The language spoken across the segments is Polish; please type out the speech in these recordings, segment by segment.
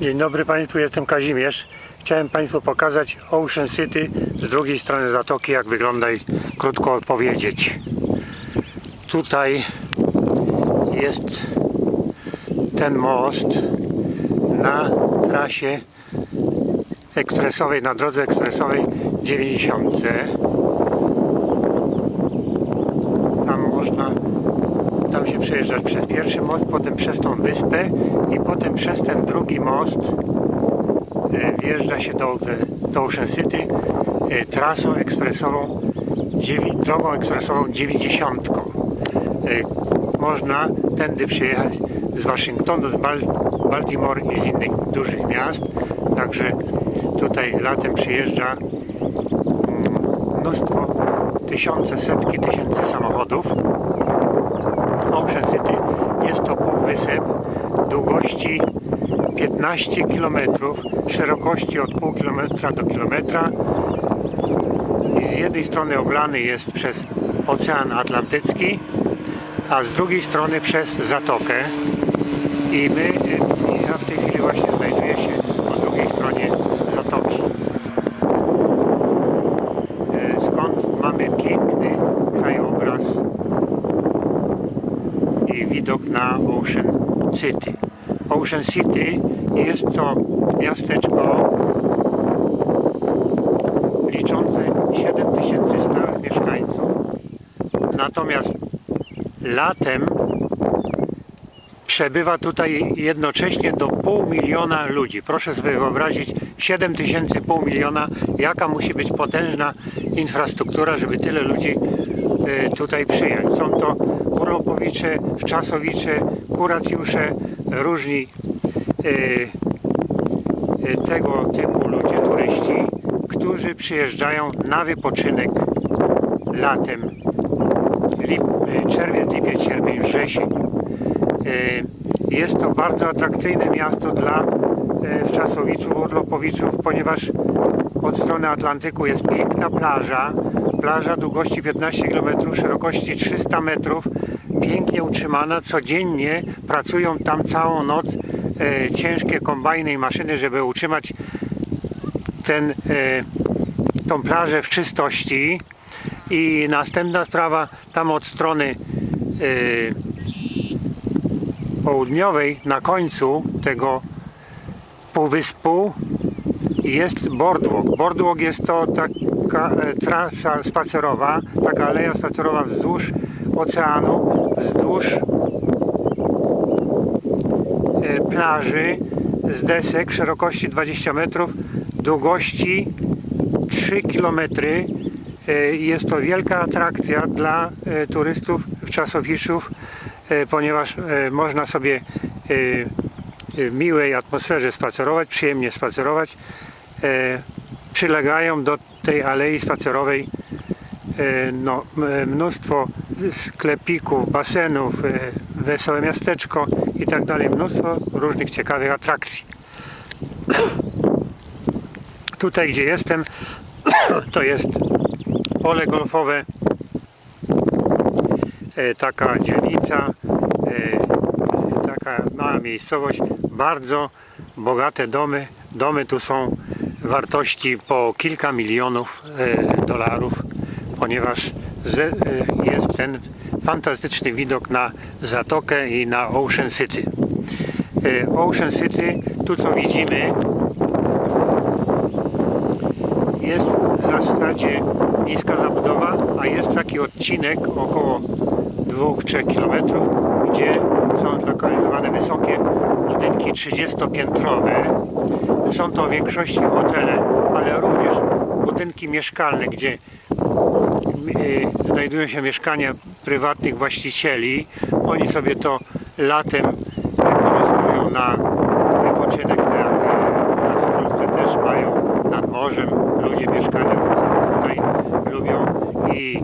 Dzień dobry Państwu, jestem Kazimierz. Chciałem Państwu pokazać Ocean City z drugiej strony zatoki, jak wygląda i krótko odpowiedzieć. Tutaj jest ten most na trasie ekspresowej, na drodze ekspresowej 90. Tam można tam się przejeżdżać przez pierwszy most, potem przez tą wyspę i potem przez ten drugi most e, wjeżdża się do, do Ocean City e, trasą ekspresową, drogą ekspresową 90. E, Można tędy przyjechać z Waszyngtonu, z Bal- Baltimore i z innych dużych miast. Także tutaj latem przyjeżdża mm, mnóstwo, tysiące, setki tysięcy samochodów. City. Jest to półwysep długości 15 km, szerokości od pół kilometra do kilometra. I z jednej strony oblany jest przez Ocean Atlantycki, a z drugiej strony przez Zatokę. I my, ja w tej chwili właśnie znajduję się po drugiej stronie Zatoki. E, skąd mamy piękny krajobraz i widok na Ocean City. Ocean City jest to miasteczko liczące 7000 stałych mieszkańców. Natomiast latem przebywa tutaj jednocześnie do pół miliona ludzi. Proszę sobie wyobrazić 7 tysięcy, pół miliona, jaka musi być potężna infrastruktura, żeby tyle ludzi y, tutaj przyjąć. Są to urlopowicze, wczasowicze, kuracjusze, różni y, y, tego typu ludzie, turyści, którzy przyjeżdżają na wypoczynek latem, lip, czerwiec, lipiec, sierpień, wrzesień. Jest to bardzo atrakcyjne miasto dla wczasowiczów, urlopowiczów, ponieważ od strony Atlantyku jest piękna plaża, plaża długości 15 km, szerokości 300 metrów, pięknie utrzymana, codziennie pracują tam całą noc y, ciężkie kombajny i maszyny, żeby utrzymać ten, y, tą plażę w czystości. I następna sprawa tam od strony y, południowej na końcu tego półwyspu jest boardwalk. Boardwalk jest to taka e, trasa spacerowa, taka aleja spacerowa wzdłuż oceanu, wzdłuż e, plaży z desek szerokości 20 metrów, długości 3 km. Jest to wielka atrakcja dla e, turystów, wczasowiczów, e, ponieważ e, można sobie w miłej atmosferze spacerować, przyjemnie spacerować. E, Przylegają do tej alei spacerowej e, no, mnóstwo sklepików, basenów, e, wesołe miasteczko i tak dalej. Mnóstwo różnych ciekawych atrakcji. Tutaj gdzie jestem to jest pole golfowe, taka dzielnica, taka mała miejscowość, bardzo bogate domy. Domy tu są wartości po kilka milionów e, dolarów, ponieważ e, jest ten fantastyczny widok na Zatokę i na Ocean City. E, Ocean City, tu co widzimy, jest w zasadzie niska zabudowa, a jest taki odcinek około 2-3 km, gdzie są zlokalizowane wysokie budynki 30-piętrowe. Są to w większości hotele, ale również budynki mieszkalne, gdzie y, znajdują się mieszkania prywatnych właścicieli. Oni sobie to latem wykorzystują na wypoczynek, tak w Polsce też mają nad morzem ludzie mieszkania, tak samo tutaj lubią i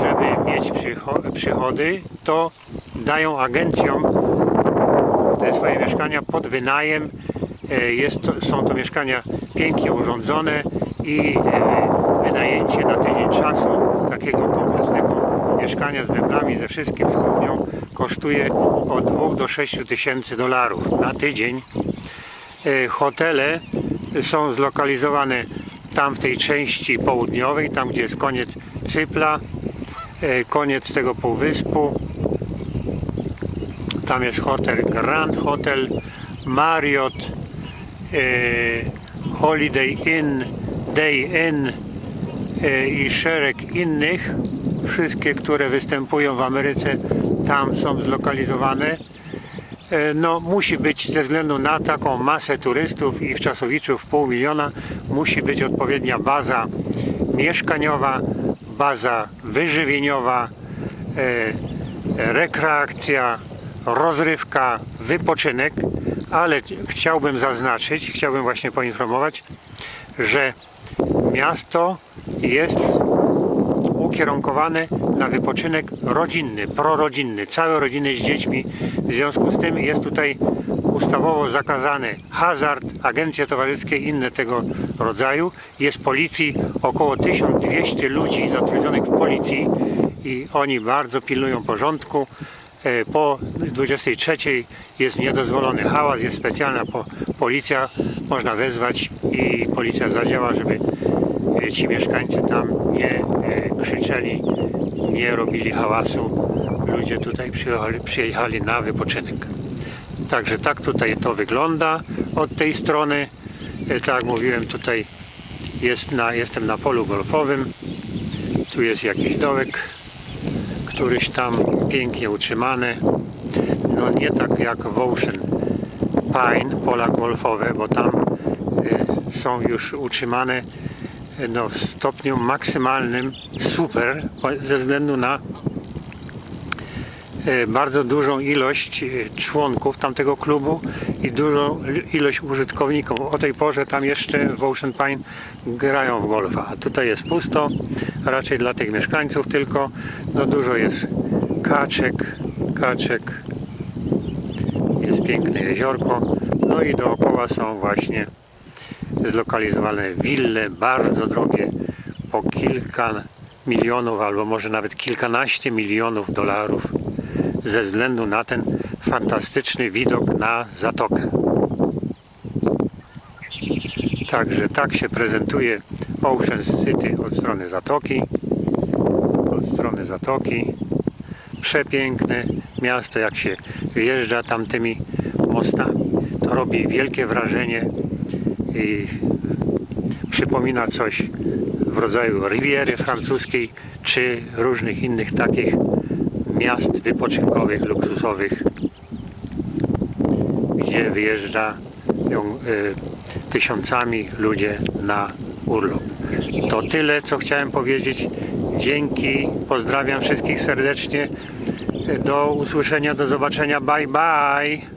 żeby mieć przycho- przychody, to dają agencjom te swoje mieszkania pod wynajem. E, Jest są to mieszkania pięknie urządzone i e, wynajęcie na tydzień czasu takiego kompletnego mieszkania z meblami, ze wszystkim, z kuchnią kosztuje od 2 do 6 tysięcy dolarów na tydzień. e, hotele są zlokalizowane tam w tej części południowej, tam gdzie jest koniec Cypla, koniec tego półwyspu. Tam jest hotel Grand Hotel, Marriott, e, Holiday Inn, Day Inn e, i szereg innych. Wszystkie, które występują w Ameryce, tam są zlokalizowane. E, No, musi być ze względu na taką masę turystów i wczasowiczów pół miliona, musi być odpowiednia baza mieszkaniowa, baza wyżywieniowa, rekreacja, rozrywka, wypoczynek, ale chciałbym zaznaczyć, chciałbym właśnie poinformować, że miasto jest ukierunkowane na wypoczynek rodzinny, prorodzinny, całe rodziny z dziećmi. W związku z tym jest tutaj ustawowo zakazany hazard, agencje towarzyskie inne tego rodzaju. Jest policji około 1200 ludzi zatrudnionych w policji i oni bardzo pilnują porządku. E, Po 23 jest niedozwolony hałas, jest specjalna po, policja, można wezwać i policja zadziała, żeby e, ci mieszkańcy tam nie e, krzyczeli, nie robili hałasu. Ludzie tutaj przyjechali, przyjechali na wypoczynek. Także tak tutaj to wygląda od tej strony. Tak jak mówiłem, tutaj jest na, jestem na polu golfowym. Tu jest jakiś dołek, któryś tam pięknie utrzymany. No nie tak jak w Ocean Pine, pola golfowe, bo tam y, są już utrzymane y, no, w stopniu maksymalnym super ze względu na bardzo dużą ilość y, członków tamtego klubu i dużą ilość użytkowników. O tej porze tam jeszcze w Ocean Pine grają w golfa, a tutaj jest pusto, raczej dla tych mieszkańców tylko. No dużo jest kaczek, kaczek, jest piękne jeziorko, no i dookoła są właśnie zlokalizowane wille, bardzo drogie, po kilka milionów albo może nawet kilkanaście milionów dolarów ze względu na ten fantastyczny widok na zatokę. Także tak się prezentuje Ocean City od strony zatoki. Od strony zatoki. Przepiękne miasto, jak się wjeżdża tamtymi mostami. To robi wielkie wrażenie i przypomina coś w rodzaju Riviery francuskiej czy różnych innych takich miast wypoczynkowych, luksusowych, gdzie wyjeżdżają y, tysiącami ludzie na urlop. To tyle, co chciałem powiedzieć. Dzięki, pozdrawiam wszystkich serdecznie. Do usłyszenia, do zobaczenia. Bye bye.